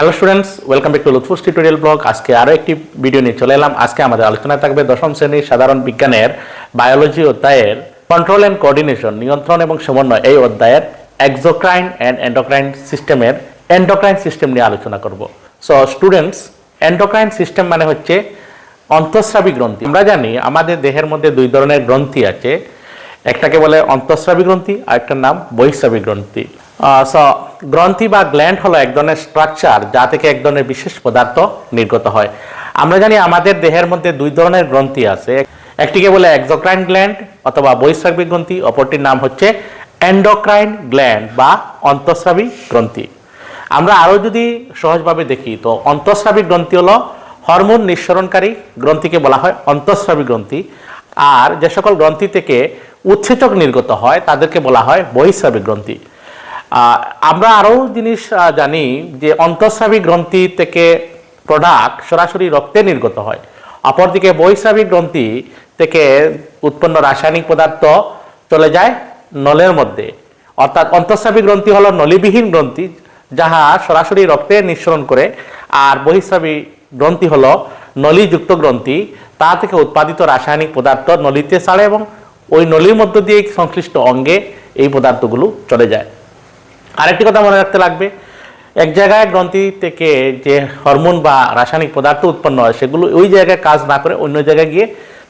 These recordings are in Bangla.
Hello students welcome back to Lutfus tutorial blog আজকে আরও একটি ভিডিও নিয়ে চলে এলাম। আজকে আমাদের আলোচনায় থাকবে দশম শ্রেণির সাধারণ বিজ্ঞানের বায়োলজি অধ্যায়ের কন্ট্রোল অ্যান্ড কোঅর্ডিনেশন নিয়ন্ত্রণ এবং সমন্বয় এই অধ্যায়ের এক্সোক্রাইন অ্যান্ড এন্ডোক্রাইন সিস্টেমের এন্ডোক্রাইন সিস্টেম নিয়ে আলোচনা করব। সো স্টুডেন্টস এন্ডোক্রাইন সিস্টেম মানে হচ্ছে অন্তঃস্রাবী গ্রন্থি। আমরা জানি আমাদের দেহের মধ্যে দুই ধরনের গ্রন্থি আছে। একটাকে বলে অন্তঃস্রাবী গ্রন্থি আর একটার নাম বহিঃস্রাবী গ্রন্থি। সো গ্রন্থি বা গ্ল্যান্ড হলো এক ধরনের স্ট্রাকচার যা থেকে এক ধরনের বিশেষ পদার্থ নির্গত হয়। আমরা জানি আমাদের দেহের মধ্যে দুই ধরনের গ্রন্থি আছে। একটিকে বলে এক্সোক্রাইন গ্ল্যান্ড অথবা বহিঃস্রাবী গ্রন্থি, অপরটির নাম হচ্ছে এন্ডোক্রাইন গ্ল্যান্ড বা অন্তঃস্রাবী গ্রন্থি। আমরা আরও যদি সহজভাবে দেখি, তো অন্তঃস্রাবী গ্রন্থি হলো হরমোন নিঃসরণকারী গ্রন্থিকে বলা হয় অন্তঃস্রাবী গ্রন্থি। আর যে সকল গ্রন্থি থেকে উৎসেচক নির্গত হয়, তাদেরকে বলা হয় বহিঃস্রাবী গ্রন্থি। আমরা আরও জিনিস জানি যে অন্তঃস্রাবী গ্রন্থি থেকে প্রোডাক্ট সরাসরি রক্তে নির্গত হয়। অপরদিকে বহিঃস্রাবী গ্রন্থি থেকে উৎপন্ন রাসায়নিক পদার্থ চলে যায় নলের মধ্যে। অর্থাৎ অন্তঃস্রাবী গ্রন্থি হলো নলিবিহীন গ্রন্থি, যাহা সরাসরি রক্তে নিঃসরণ করে। আর বহিঃস্রাবী গ্রন্থি হলো নলিযুক্ত গ্রন্থি, তা থেকে উৎপাদিত রাসায়নিক পদার্থ নলিতে ছাড়ে এবং ওই নলির মধ্য দিয়ে সংশ্লিষ্ট অঙ্গে এই পদার্থগুলো চলে যায়। আরেকটি কথা মনে রাখতে লাগবে। এক জায়গায় গ্রন্থি থেকে যে হরমোন বা রাসায়নিক পদার্থ উৎপন্ন হয়, সেগুলো ওই জায়গায় কাজ না করে অন্য জায়গায় গিয়ে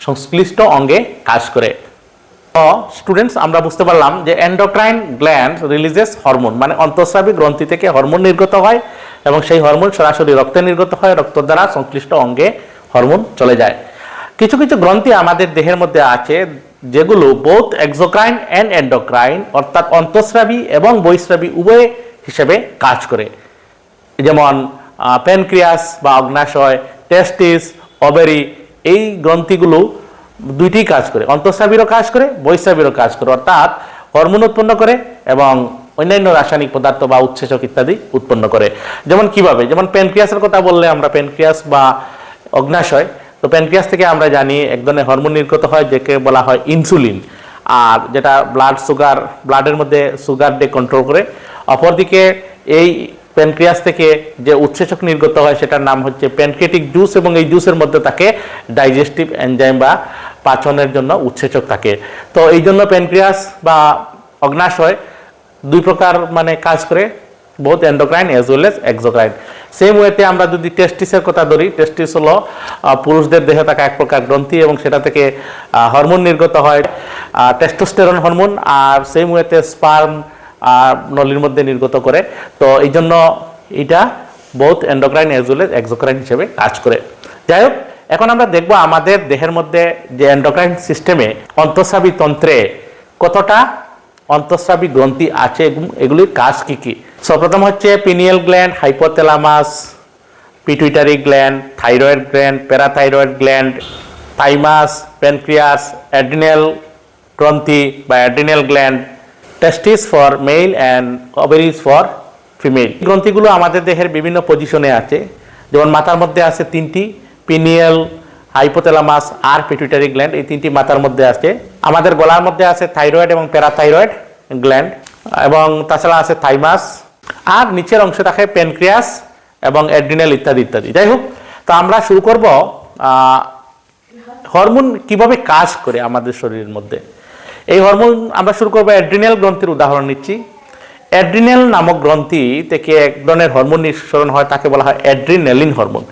সংশ্লিষ্ট অঙ্গে কাজ করে। স্টুডেন্টস আমরা বুঝতে পারলাম যে এন্ডোক্রাইন গ্ল্যান্ড রিলিজেস হরমোন মানে অন্তঃস্রাবী গ্রন্থি থেকে হরমোন নির্গত হয় এবং সেই হরমোন সরাসরি রক্তে নির্গত হয়, রক্ত দ্বারা সংশ্লিষ্ট অঙ্গে হরমোন চলে যায়। কিছু কিছু গ্রন্থি আমাদের দেহের মধ্যে আছে যেগুলো বোথ এক্সোক্রাইন অ্যান্ড এন্ডোক্রাইন অর্থাৎ অন্তঃস্রাবী এবং বহিঃস্রাবী উভয় হিসেবে কাজ করে। যেমন প্যানক্রিয়াস বা অগ্নাশয় টেস্টিস ওবেরি এই গ্রন্থিগুলো দুইটি কাজ করে। অন্তঃস্রাবীরও কাজ করে, বহিঃস্রাবীরও কাজ করে। অর্থাৎ হরমোন উৎপন্ন করে এবং অন্যান্য রাসায়নিক পদার্থ বা উৎসেচক ইত্যাদি উৎপন্ন করে। যেমন কীভাবে? যেমন প্যানক্রিয়াসের কথা বললে আমরা প্যানক্রিয়াস বা অগ্নাশয় তো প্যানক্রিয়াস থেকে আমরা জানি এক ধরনের হরমোন নির্গত হয়, যেকে বলা হয় ইনসুলিন আর যেটা ব্লাড সুগার ব্লাডের মধ্যে সুগার ডে কন্ট্রোল করে। অপরদিকে এই প্যানক্রিয়াস থেকে যে উৎসেচক নির্গত হয়, সেটার নাম হচ্ছে প্যানক্রিয়াটিক জুস এবং এই জুসের মধ্যে থাকে ডাইজেস্টিভ এনজাইম বা পাচনের জন্য উৎসেচক থাকে। তো এই জন্য প্যানক্রিয়াস বা অগ্নাশয় দুই প্রকার মানে কাজ করে। Both endocrine as well as exocrine same ওয়েতে আমরা যদি টেস্টিসের কথা ধরি টেস্টিস হলো পুরুষদের দেহে থাকা এক প্রকার গ্রন্থি এবং সেটা থেকে হরমোন নির্গত হয় টেস্টোস্টেরন হরমোন আর সেম ওয়েতে স্পার্ম নলির মধ্যে নির্গত করে। তো এই জন্য এটা both endocrine as well as exocrine হিসেবে কাজ করে। যাই হোক, এখন আমরা দেখব আমাদের দেহের মধ্যে যে এন্ডোক্রাইন সিস্টেমে অন্তঃস্রাবী তন্ত্রে কতটা অন্তঃস্রাবী গ্রন্থি আছে এগুলির কাজ কি কি? সর্বপ্রথম হচ্ছে pineal gland hypothalamus pituitary gland thyroid gland parathyroid gland thymus pancreas adrenal গ্রন্থি বা adrenal gland testes for male and ovaries for female গ্রন্থিগুলো আমাদের দেহের বিভিন্ন পজিশনে আছে। যেমন মাথার মধ্যে আছে তিনটি পিনিয়াল হাইপোথ্যালামাস আর পিটুইটারি গ্ল্যান্ড এই তিনটি মাথার মধ্যে আছে। আমাদের গলার মধ্যে আছে থাইরয়েড এবং প্যারাথাইরয়েড গ্ল্যান্ড এবং তাছাড়া আছে থাইমাস আর নিচের অংশে থাকে প্যানক্রিয়াস এবং অ্যাড্রিনাল ইত্যাদি ইত্যাদি। যাই হোক, তো আমরা শুরু করব হরমোন কীভাবে কাজ করে আমাদের শরীরের মধ্যে। এই হরমোন আমরা শুরু করব অ্যাড্রিনাল গ্রন্থির উদাহরণ নিচ্ছি। অ্যাড্রিনাল নামক গ্রন্থি থেকে এক ধরনের হরমোন নিঃসরণ হয়, তাকে বলা হয় অ্যাড্রিনালিন হরমোন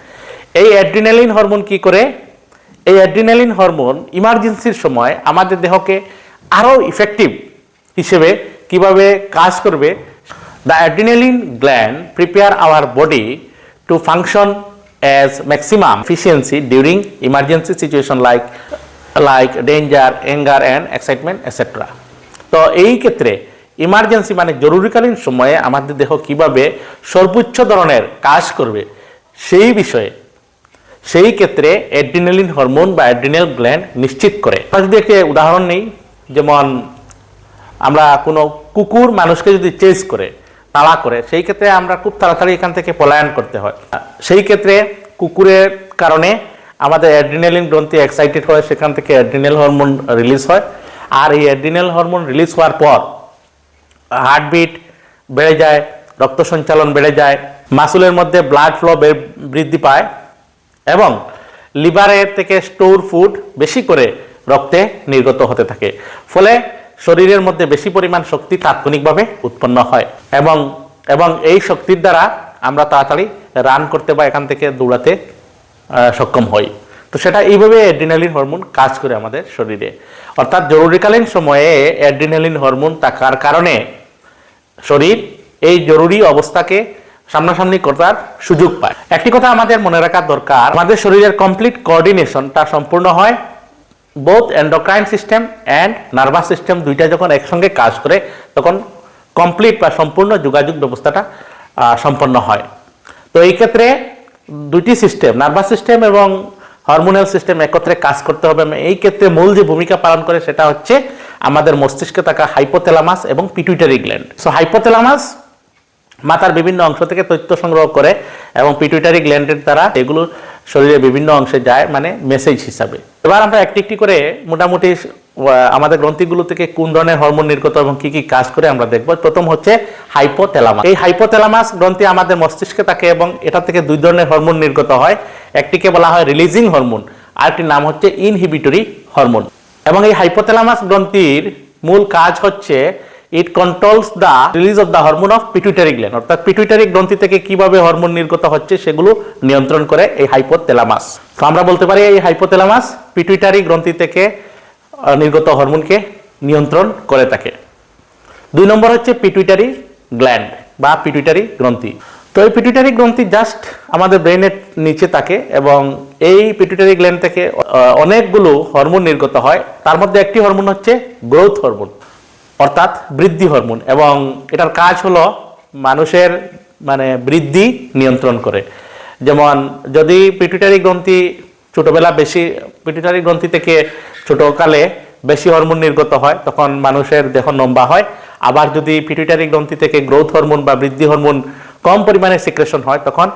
এই অ্যাড্রিনালিন হরমোন কি করে? এই অ্যাড্রিনালিন হরমোন ইমার্জেন্সির সময় আমাদের দেহকে আরও ইফেক্টিভ হিসেবে কীভাবে কাজ করবে the adrenaline gland prepare our body to function as maximum efficiency during emergency situation like like danger anger and excitement etc তো এই ক্ষেত্রে ইমার্জেন্সি মানে জরুরিকালীন সময়ে আমাদের দেহ কীভাবে সর্বোচ্চ ধরনের কাজ করবে, সেই বিষয়ে সেই ক্ষেত্রে অ্যাড্রিনালিন হরমোন বা অ্যাড্রিনাল গ্ল্যান্ড নিশ্চিত করে। যদি একটি উদাহরণ নেই, যেমন আমরা কোনো কুকুর মানুষকে যদি চেজ করে, তাড়া করে, সেই ক্ষেত্রে আমরা খুব তাড়াতাড়ি এখান থেকে পলায়ন করতে হয়। সেই ক্ষেত্রে কুকুরের কারণে আমাদের অ্যাড্রিনালিন গ্রন্থি এক্সাইটেড হয়, সেখান থেকে অ্যাড্রিনাল হরমোন রিলিজ হয়। আর এই অ্যাড্রিনাল হরমোন রিলিজ হওয়ার পর হার্টবিট বেড়ে যায়, রক্ত সঞ্চালন বেড়ে যায় মাসুলের মধ্যে ব্লাড ফ্লো বৃদ্ধি পায়। এবং লিভারের থেকে স্টোর ফুড বেশি করে রক্তে নির্গত হতে থাকে। ফলে শরীরের মধ্যে বেশি পরিমাণ শক্তি তাৎক্ষণিকভাবে উৎপন্ন হয় এবং এবং এই শক্তির দ্বারা আমরা তাড়াতাড়ি রান করতে বা এখান থেকে দৌড়াতে সক্ষম হই। তো সেটা এইভাবে অ্যাড্রিনালিন হরমোন কাজ করে আমাদের শরীরে। অর্থাৎ জরুরিকালীন সময়ে অ্যাড্রিনালিন হরমোন থাকার কারণে শরীর এই জরুরি অবস্থাকে সামনাসামনি করার সুযোগ পায়। একটি কথা আমাদের মনে রাখা দরকার, আমাদের শরীরের কমপ্লিট কোঅর্ডিনেশনটা সম্পূর্ণ হয় both endocrine system and nervous system দুইটা যখন একসঙ্গে কাজ করে, তখন কমপ্লিট বা সম্পূর্ণ যোগাযোগ ব্যবস্থাটা সম্পন্ন হয়। তো এই ক্ষেত্রে দুটি সিস্টেম নার্ভাস সিস্টেম এবং হরমোনাল সিস্টেম একত্রে কাজ করতে হবে। এই ক্ষেত্রে মূল যে ভূমিকা পালন করে সেটা হচ্ছে আমাদের মস্তিষ্কে থাকা হাইপোথ্যালামাস এবং পিটুইটারি গ্ল্যান্ড সো হাইপোথ্যালামাস মাথার বিভিন্ন অংশ থেকে তথ্য সংগ্রহ করে এবং পিটুইটারি গ্ল্যান্ডের দ্বারা এগুলো শরীরের বিভিন্ন অংশে যায় মানে মেসেজ হিসাবে। এবার আমরা একটি একটি করে মোটামুটি আমাদের গ্রন্থিগুলো থেকে কোন ধরনের হরমোন নির্গত এবং কি কি কাজ করে আমরা দেখব। প্রথম হচ্ছে হাইপোথ্যালামাস এই হাইপোথ্যালামাস গ্রন্থি আমাদের মস্তিষ্কে থাকে এবং এটা থেকে দুই ধরনের হরমোন নির্গত হয়। একটিকে বলা হয় রিলিজিং হরমোন আরেকটির নাম হচ্ছে ইনহিবিটরি হরমোন এবং এই হাইপোথ্যালামাস গ্রন্থির মূল কাজ হচ্ছে it controls the release of the hormone of pituitary gland অর্থাৎ পিটুইটারি গ্রন্থি থেকে কীভাবে হরমোন নির্গত হচ্ছে সেগুলো নিয়ন্ত্রণ করে এই হাইপোথ্যালামাস তো আমরা বলতে পারি এই হাইপোথ্যালামাস পিটুইটারি গ্রন্থি থেকে নির্গত হরমোনকে নিয়ন্ত্রণ করে থাকে। দুই নম্বর হচ্ছে পিটুইটারি গ্ল্যান্ড বা পিটুইটারি গ্রন্থি। তো এই পিটুইটারি গ্রন্থি জাস্ট আমাদের ব্রেনের নিচে থাকে এবং এই পিটুইটারি গ্ল্যান্ড থেকে অনেকগুলো হরমোন নির্গত হয়। তার মধ্যে একটি হরমোন হচ্ছে গ্রোথ হরমোন অর্থাৎ বৃদ্ধি হরমোন এবং এটার কাজ হলো মানুষের মানে বৃদ্ধি নিয়ন্ত্রণ করে। যেমন যদি পিটুইটারি গ্রন্থি ছোটবেলা বেশি পিটুইটারি গ্রন্থি থেকে ছোটকালে বেশি হরমোন নির্গত হয়, তখন মানুষের দেহ লম্বা হয়। আবার যদি পিটুইটারি গ্রন্থি থেকে গ্রোথ হরমোন বা বৃদ্ধি হরমোন কম পরিমাণে সিক্রেশন হয়, তখন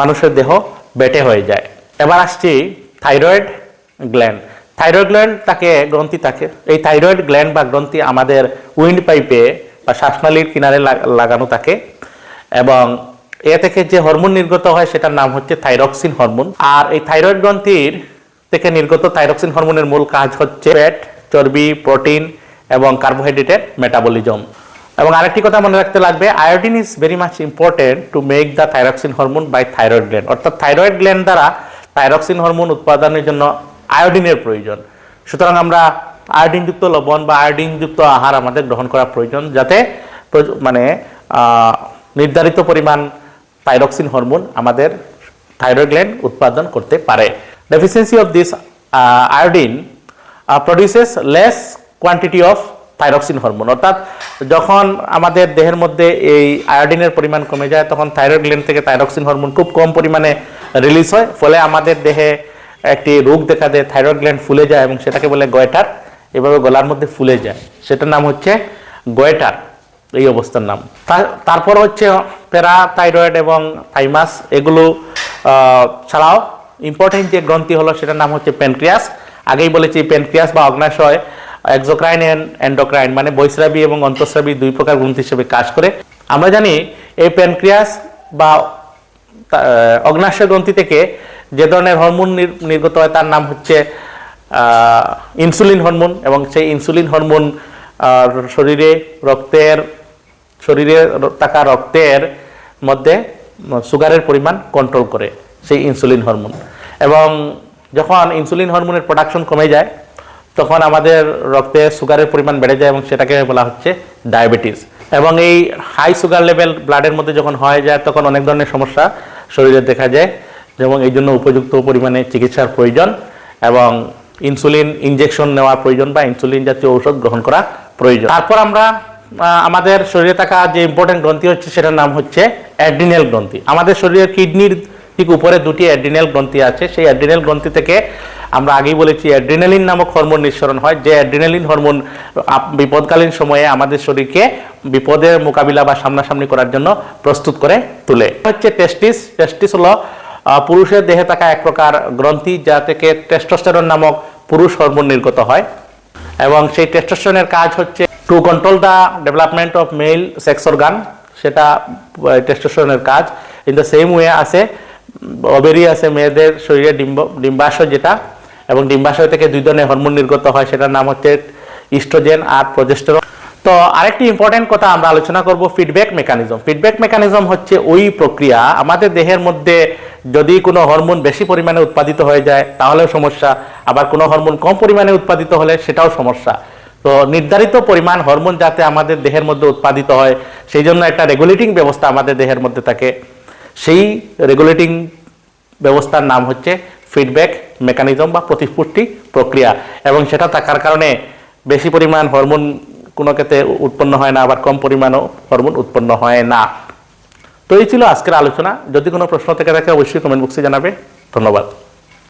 মানুষের দেহ বেটে হয়ে যায়। এবার আসছি থাইরয়েড গ্ল্যান্ড থাইরয়েড গ্ল্যান্ড তাকে গ্রন্থি থাকে। এই থাইরয়েড গ্ল্যান্ড বা গ্রন্থি আমাদের উইন্ড পাইপে বা শ্বাসনালীর কিনারে লাগানো থাকে এবং এ থেকে যে হরমোন নির্গত হয় সেটার নাম হচ্ছে থাইরক্সিন হরমোন আর এই থাইরয়েড গ্রন্থির থেকে নির্গত থাইরক্সিন হরমোনের মূল কাজ হচ্ছে ফ্যাট চর্বি প্রোটিন এবং কার্বোহাইড্রেটের মেটাবলিজম এবং আরেকটি কথা মনে রাখতে লাগবে iodine is very much important to make the thyroxine hormone by thyroid gland অর্থাৎ থাইরয়েড গ্ল্যান্ড দ্বারা থাইরক্সিন হরমোন উৎপাদনের জন্য আয়োডিনের প্রয়োজন। সুতরাং আমরা আয়োডিনযুক্ত লবণ বা আয়োডিনযুক্ত আহার আমাদের গ্রহণ করা প্রয়োজন যাতে মানে নির্ধারিত পরিমাণ থাইরক্সিন হরমোন আমাদের থাইরয়েড উৎপাদন করতে পারে। Deficiency of this iodine produces less quantity of thyroxine hormone অর্থাৎ যখন আমাদের দেহের মধ্যে এই আয়োডিনের পরিমাণ কমে যায়, তখন থাইরয়েড গ্ল্যান্ড থেকে থাইরক্সিন হরমোন খুব কম পরিমাণে রিলিজ হয়। ফলে আমাদের দেহে একটি রোগ দেখা দেয় থাইরয়েড গ্ল্যান্ড ফুলে যায় এবং সেটাকে বলে গয়টার এভাবে গলার মধ্যে ফুলে যায়। সেটার নাম হচ্ছে গয়টার এই অবস্থার নাম। তারপর হচ্ছে প্যারাথাইরয়েড এবং থাইমাস এগুলো ছাড়াও ইম্পর্টেন্ট যে গ্রন্থি হলো সেটার নাম হচ্ছে প্যানক্রিয়াস আগেই বলেছি প্যানক্রিয়াস বা অগ্নাশয় এক্সোক্রাইন অ্যান্ড এন্ডোক্রাইন মানে বৈশ্রাবী এবং অন্তঃস্রাবী দুই প্রকার গ্রন্থি হিসেবে কাজ করে। আমরা জানি এই প্যানক্রিয়াস বা অগ্নাশয় গ্রন্থি থেকে যে ধরনের হরমোন নির- নির্গত হয় তার নাম হচ্ছে ইনসুলিন হরমোন এবং সেই ইনসুলিন হরমোন শরীরে রক্তের, শরীরে থাকা রক্তের মধ্যে সুগারের পরিমাণ কন্ট্রোল করে সেই ইনসুলিন হরমোন। এবং যখন ইনসুলিন হরমোনের প্রোডাকশন কমে যায়, তখন আমাদের রক্তে সুগারের পরিমাণ বেড়ে যায় এবং সেটাকে বলা হচ্ছে ডায়াবেটিস এবং এই হাই সুগার লেভেল ব্লাডের মধ্যে যখন হয়ে যায়, তখন অনেক ধরনের সমস্যা শরীরে দেখা যায়। এবং এই জন্য উপযুক্ত পরিমাণে চিকিৎসার প্রয়োজন এবং ইনসুলিন ইনজেকশন নেওয়া প্রয়োজন বা ইনসুলিন জাতীয় ঔষধ গ্রহণ করা প্রয়োজন। তারপর আমরা আমাদের শরীরে থাকা যে ইম্পর্টেন্ট গ্রন্থি হচ্ছে সেটার নাম হচ্ছে অ্যাড্রিনাল গ্রন্থি। আমাদের শরীরের কিডনির ঠিক উপরে দুটি অ্যাড্রিনাল গ্রন্থি আছে। সেই অ্যাড্রিনাল গ্রন্থি থেকে আমরা আগেই বলেছি অ্যাড্রিনালিন নামক হরমোন নিঃসরণ হয়। যে অ্যাড্রিনালিন হরমোন বিপদকালীন সময়ে আমাদের শরীরকে বিপদের মোকাবিলা বা সামনাসামনি করার জন্য প্রস্তুত করে তোলে। হচ্ছে টেস্টিস টেস্টিস হলো পুরুষের দেহে থাকা এক প্রকার গ্রন্থি যা থেকে টেস্টোস্টেরন নামক পুরুষ হরমোন নির্গত হয়। এবং সেই টেস্টোস্টেরনের কাজ হচ্ছে to control the development of male sex organ সেটা টেস্টোস্টেরনের কাজ। ইন দ্য সেম ওয়ে আছে ওবেরি আছে, মেয়েদের শরীরে ডিম্ব, ডিম্বাশয় যেটা, এবং ডিম্বাশয় থেকে দুই ধরনের হরমোন নির্গত হয়, সেটার নাম হচ্ছে ইস্ট্রোজেন আর প্রজেস্টেরন তো আরেকটি ইম্পর্টেন্ট কথা আমরা আলোচনা করব ফিডব্যাক মেকানিজম ফিডব্যাক মেকানিজম হচ্ছে ওই প্রক্রিয়া, আমাদের দেহের মধ্যে যদি কোনো হরমোন বেশি পরিমাণে উৎপাদিত হয়ে যায়, তাহলেও সমস্যা। আবার কোনো হরমোন কম পরিমাণে উৎপাদিত হলে সেটাও সমস্যা। তো নির্ধারিত পরিমাণ হরমোন যাতে আমাদের দেহের মধ্যে উৎপাদিত হয়, সেই জন্য একটা রেগুলেটিং ব্যবস্থা আমাদের দেহের মধ্যে থাকে। সেই রেগুলেটিং ব্যবস্থার নাম হচ্ছে ফিডব্যাক মেকানিজম বা প্রতিপুষ্টি প্রক্রিয়া। এবং সেটা থাকার কারণে বেশি পরিমাণ হরমোন কোনো ক্ষেত্রে উৎপন্ন হয় না, আবার কম পরিমাণও হরমোন উৎপন্ন হয় না। তো এই ছিল আজকের আলোচনা। যদি কোনো প্রশ্ন থেকে থাকে, অবশ্যই কমেন্ট বক্সে জানাবে। ধন্যবাদ।